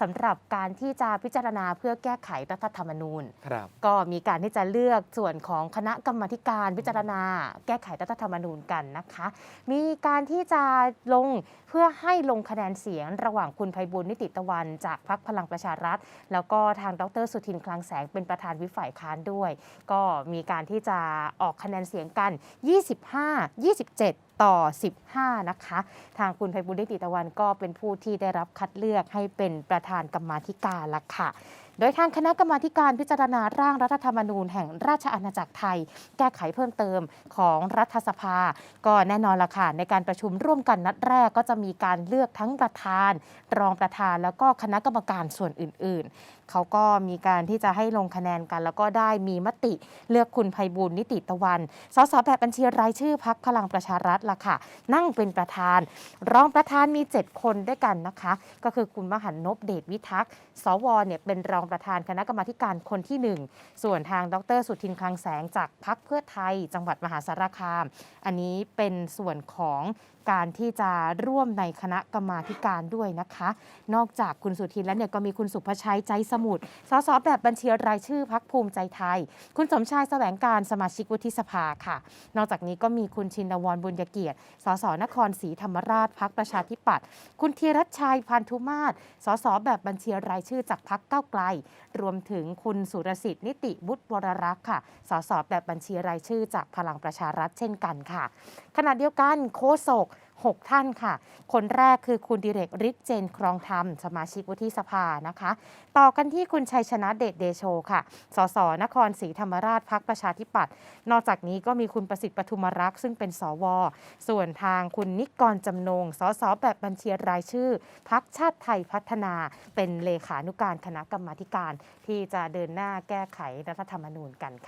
สำหรับการที่จะพิจารณาเพื่อแก้ไขรัฐธรรมนูญ ครับก็มีการที่จะเลือกส่วนของคณะกรรมาธิการพิจารณา แก้ไขรัฐธรรมนูญกันนะคะ มีการที่จะลงเพื่อให้ลงคะแนนเสียงระหว่างคุณไพบุญนิติตะวันจากพรรคพลังประชารัฐ แล้วก็ทางดรสุทินคลังแสงเป็นประธานวิฝ่ายค้านด้วย ก็มีการที่จะออกคะแนนเสียงกัน 25 27 ต่อ 15 นะคะ ทางคุณไพบุญติตะวันก็เป็นผู้ที่ได้รับคัดเลือกให้เป็นประธานกรรมาธิการละค่ะ โดยทางคณะกรรมาการพิจารณาร่างรัฐธรรมนูญแห่งราชอาณาจักรไทย แก้ไขเพิ่มเติมของรัฐสภา ก็แน่นอนละค่ะในการประชุมร่วมกันนัดแรกก็จะมีการเลือกทั้งประธาน รองประธานแล้วก็คณะกรรมการส่วนอื่น ๆเขาก็มีการที่จะให้ลงคะแนนกัน แล้วก็ได้มีมติเลือกคุณไพบูลนิติตะวัน สสแบบบัญชีรายชื่อพักพลังประชารัฐล่ะค่ะ นั่งเป็นประธาน รองประธานมี 7 คนด้วยกันนะคะ ก็คือคุณมหันนพเดชวิทักษ์ สวเนี่ยเป็นรองประธานคณะกรรมาการคนที่ 1 ส่วนทางดรสุทินคลังแสงจากพักเพื่อไทย จังหวัดมหาสารคาม อันนี้เป็นส่วนของการที่จะร่วมในคณะกรรมาการด้วยนะคะ นอกจากคุณสุทินแล้วเนี่ยก็มีคุณสุภชัยใจสมุทร สสแบบบัญชีรายชื่อพักภูมิใจไทย คุณสมชายแสวงการสมาชิกวุฒิสภาค่ะ นอกจากนี้ก็มีคุณชินวรบุญยเกียรติ สสนครศรีธรรมราชพักประชาธิปัตย์ คุณธีรัชชัยพันธุมาศ สสแบบบัญชีรายชื่อจากพักเก้าไกล รวมถึงคุณสุรสิทธิ์นิติบุตรวรรักษ์ค่ะ สสแบบบัญชีรายชื่อจากพลังประชารัฐเช่นกันค่ะ ขณะเดียวกันโคศก 6 ท่านค่ะ คนแรกคือคุณดิเรกฤทธิ์เจนครองธรรม สมาชิกวุฒิสภานะคะ ต่อกันที่คุณชัยชนะเดชเดโชค่ะ สสนครศรีธรรมราชพักประชาธิปัตย์นอกจากนี้ก็มีคุณประสิทธิ์ปทุมรักษ์ซึ่งเป็นสว ส่วนทางคุณนิกรจำนง สสแบบบัญชีรายชื่อ พักชาติไทยพัฒนา เป็นเลขานุการคณะกรรมาการที่จะเดินหน้าแก้ไขรัฐธรรมนูญกันค่ะ